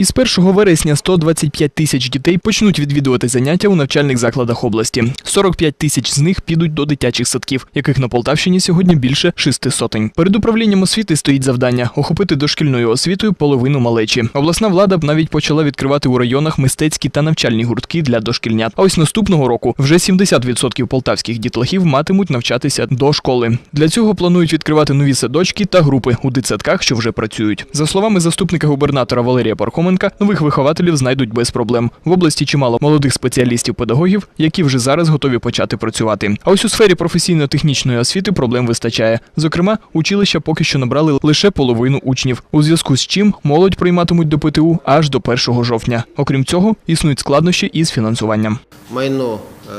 Із 1 вересня 125 тисяч дітей почнуть відвідувати заняття у навчальних закладах області. 45 тисяч з них підуть до дитячих садків, яких на Полтавщині сьогодні більше шести сотень. Перед управлінням освіти стоїть завдання охопити дошкільною освітою половину малечі. Обласна влада б навіть почала відкривати у районах мистецькі та навчальні гуртки для дошкільнят. А ось наступного року вже 70% полтавських дітлахів матимуть навчатися до школи. Для цього планують відкривати нові садочки та групи у дитсадках, що вже працюють. За словами заступника губернатора Валерія Пархоменка, нових вихователів знайдуть без проблем. В області чимало молодих спеціалістів-педагогів, які вже зараз готові почати працювати. А ось у сфері професійно-технічної освіти проблем вистачає. Зокрема, училища поки що набрали лише половину учнів, у зв'язку з чим молодь прийматимуть до ПТУ аж до 1 жовтня. Окрім цього, існують складнощі із фінансуванням. майно, е,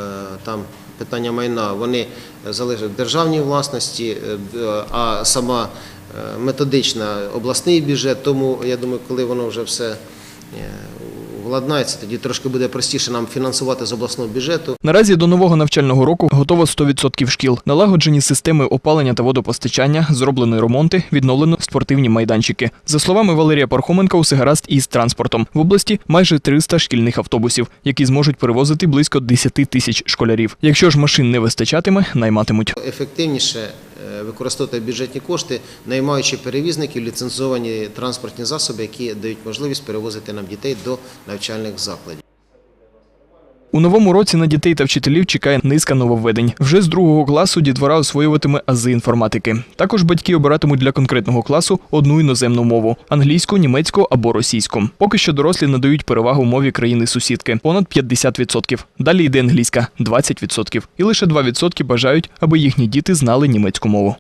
там питання майна, вони залежать державній власності, е, а сама методична обласний бюджет. Тому я думаю, коли воно вже все е, владнається, тоді трошки буде простіше нам фінансувати з обласного бюджету. Наразі до нового навчального року готово 100% шкіл. Налагоджені системи опалення та водопостачання, зроблені ремонти, відновлено спортивні майданчики. За словами Валерія Пархоменка, усе гаразд із транспортом. В області майже 300 шкільних автобусів, які зможуть перевозити близько 10 тисяч школярів. Якщо ж машин не вистачатиме, найматимуть. Ефективніше е, використовувати бюджетні кошти, наймаючи перевізників, ліцензовані транспортні засоби, які дають можливість перевозити нам дітей до навчальних закладів. У новому році на дітей та вчителів чекає низка нововведень. Вже з другого класу дітвора освоюватиме ази інформатики. Також батьки обиратимуть для конкретного класу одну іноземну мову англійську, німецьку або російську. Поки що дорослі надають перевагу мові країни-сусідки понад 50%. Далі йде англійська 20%. І лише 2% бажають, аби їхні діти знали німецьку мову.